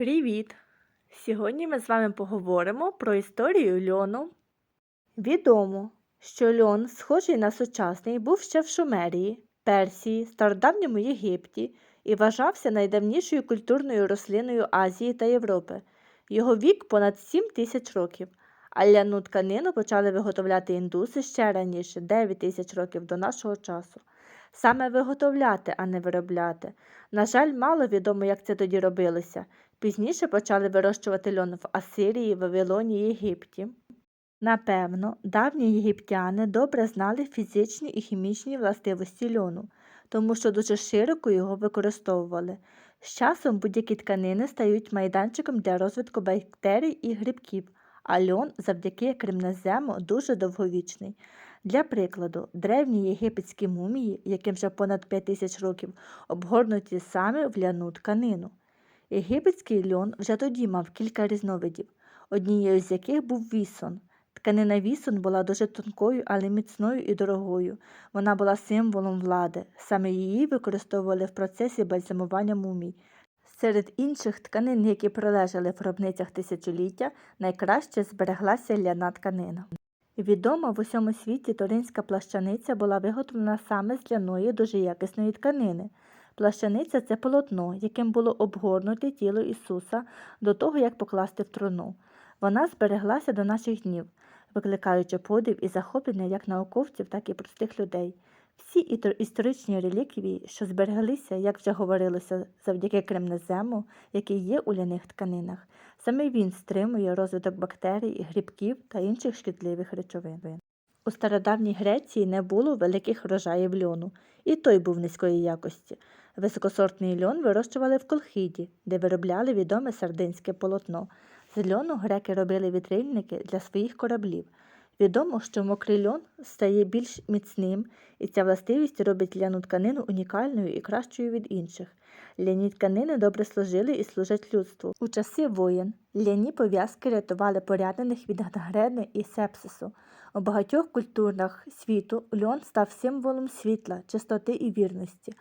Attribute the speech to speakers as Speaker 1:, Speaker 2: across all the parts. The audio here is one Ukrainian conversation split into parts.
Speaker 1: Привіт! Сьогодні ми з вами поговоримо про історію льону. Відомо, що льон, схожий на сучасний, був ще в Шумерії, Персії, Стародавньому Єгипті і вважався найдавнішою культурною рослиною Азії та Європи. Його вік понад 7 тисяч років, а ляну тканину почали виготовляти індуси ще раніше, 9 тисяч років до нашого часу. Саме виготовляти, а не виробляти. На жаль, мало відомо, як це тоді робилося. Пізніше почали вирощувати льон в Асирії, Вавилоні, Єгипті. Напевно, давні єгиптяни добре знали фізичні і хімічні властивості льону, тому що дуже широко його використовували. З часом будь-які тканини стають майданчиком для розвитку бактерій і грибків, а льон завдяки кремнезему дуже довговічний. Для прикладу, древні єгипетські мумії, яким вже понад 5 тисяч років, обгорнуті саме в ляну тканину. Єгипетський льон вже тоді мав кілька різновидів, однією з яких був вісон. Тканина вісон була дуже тонкою, але міцною і дорогою. Вона була символом влади. Саме її використовували в процесі бальзамування мумій. Серед інших тканин, які пролежали в гробницях тисячоліття, найкраще збереглася ляна тканина. Відома в усьому світі торинська плащаниця була виготовлена саме з ляної дуже якісної тканини. Плащаниця це полотно, яким було обгорнуте тіло Ісуса до того, як покласти в труну. Вона збереглася до наших днів, викликаючи подив і захоплення як науковців, так і простих людей. Всі історичні реліквії, що збереглися, як вже говорилося, завдяки кремнезему, який є у ляних тканинах, саме він стримує розвиток бактерій, грибків та інших шкідливих речовин. У стародавній Греції не було великих врожаїв льону, і той був низької якості. Високосортний льон вирощували в Колхіді, де виробляли відоме сардинське полотно. З льону греки робили вітрильники для своїх кораблів. Відомо, що мокрий льон стає більш міцним, і ця властивість робить ляну тканину унікальною і кращою від інших. Ляні тканини добре служили і служать людству. У часи воєн ляні пов'язки рятували порядних від гангрени і сепсису. У багатьох культурах світу льон став символом світла, чистоти і вірності.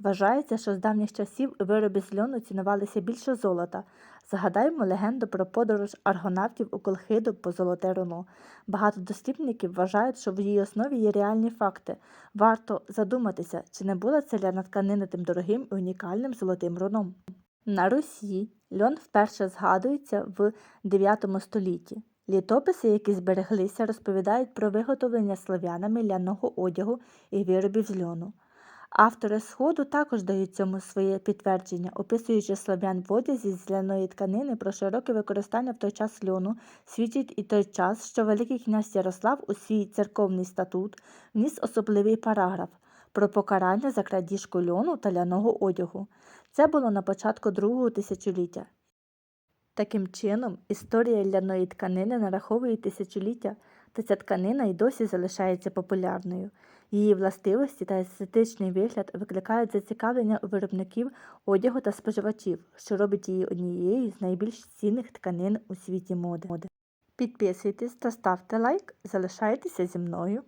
Speaker 1: Вважається, що з давніх часів вироби з льону цінувалися більше золота. Згадаймо легенду про подорож аргонавтів у Колхиду по золоте руно. Багато дослідників вважають, що в її основі є реальні факти. Варто задуматися, чи не була ця ляна тканина тим дорогим і унікальним золотим руном. На Русі льон вперше згадується в 9 столітті. Літописи, які збереглися, розповідають про виготовлення слов'янами ляного одягу і виробів з льону. Автори Сходу також дають цьому своє підтвердження, описуючи слов'ян в одязі з ляної тканини про широке використання в той час льону, свідчить і той час, що Великий князь Ярослав у свій церковний статут вніс особливий параграф про покарання за крадіжку льону та ляного одягу. Це було на початку другого тисячоліття. Таким чином, історія ляної тканини нараховує тисячоліття, та ця тканина й досі залишається популярною. Її властивості та естетичний вигляд викликають зацікавлення у виробників одягу та споживачів, що робить її однією з найбільш цінних тканин у світі моди. Підписуйтесь та ставте лайк, залишайтеся зі мною.